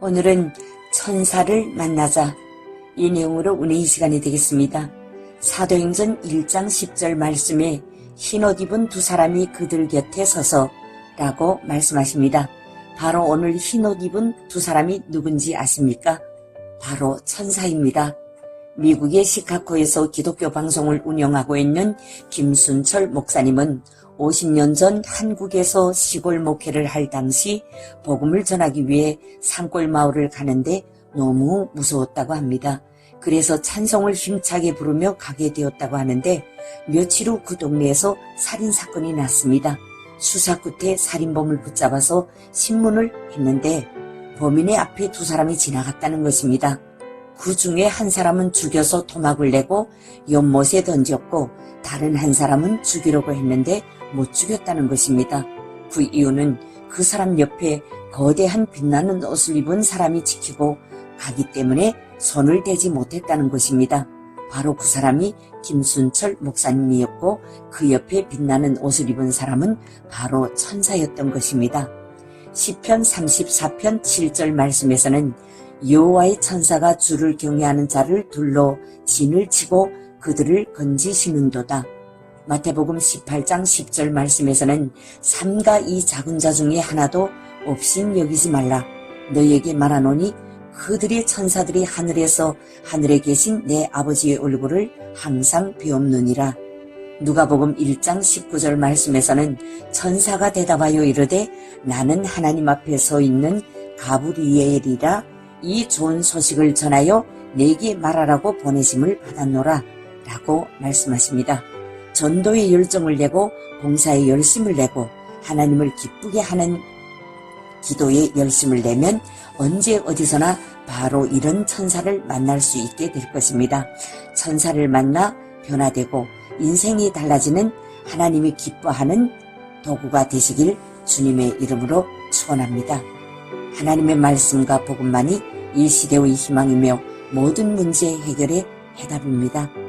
오늘은 천사를 만나자 이 내용으로 은혜의 시간이 되겠습니다. 사도행전 1장 10절 말씀에 흰옷 입은 두 사람이 그들 곁에 서서 라고 말씀하십니다. 바로 오늘 흰옷 입은 두 사람이 누군지 아십니까? 바로 천사입니다. 미국의 시카고에서 기독교 방송을 운영하고 있는 김순철 목사님은 50년 전 한국에서 시골 목회를 할 당시 복음을 전하기 위해 산골 마을을 가는데 너무 무서웠다고 합니다. 그래서 찬송을 힘차게 부르며 가게 되었다고 하는데 며칠 후 그 동네에서 살인 사건이 났습니다. 수사 끝에 살인범을 붙잡아서 신문을 했는데 범인의 앞에 두 사람이 지나갔다는 것입니다. 그 중에 한 사람은 죽여서 토막을 내고 연못에 던졌고 다른 한 사람은 죽이려고 했는데 못 죽였다는 것입니다. 그 이유는 그 사람 옆에 거대한 빛나는 옷을 입은 사람이 지키고 가기 때문에 손을 대지 못했다는 것입니다. 바로 그 사람이 김순철 목사님이었고 그 옆에 빛나는 옷을 입은 사람은 바로 천사였던 것입니다. 시편 34편 7절 말씀에서는 여호와의 천사가 주를 경외하는 자를 둘러 진을 치고 그들을 건지시는도다. 마태복음 18장 10절 말씀에서는 삼가 이 작은 자 중에 하나도 없인 여기지 말라. 너에게 말하노니 그들의 천사들이 하늘에서 하늘에 계신 내 아버지의 얼굴을 항상 비옵느니라. 누가복음 1장 19절 말씀에서는 천사가 대답하여 이르되 나는 하나님 앞에 서 있는 가브리엘이라 이 좋은 소식을 전하여 내게 말하라고 보내심을 받았노라 라고 말씀하십니다. 전도의 열정을 내고 봉사에 열심을 내고 하나님을 기쁘게 하는 기도에 열심을 내면 언제 어디서나 바로 이런 천사를 만날 수 있게 될 것입니다. 천사를 만나 변화되고 인생이 달라지는 하나님이 기뻐하는 도구가 되시길 주님의 이름으로 축원합니다. 하나님의 말씀과 복음만이 이 시대의 희망이며 모든 문제 해결의 해답입니다.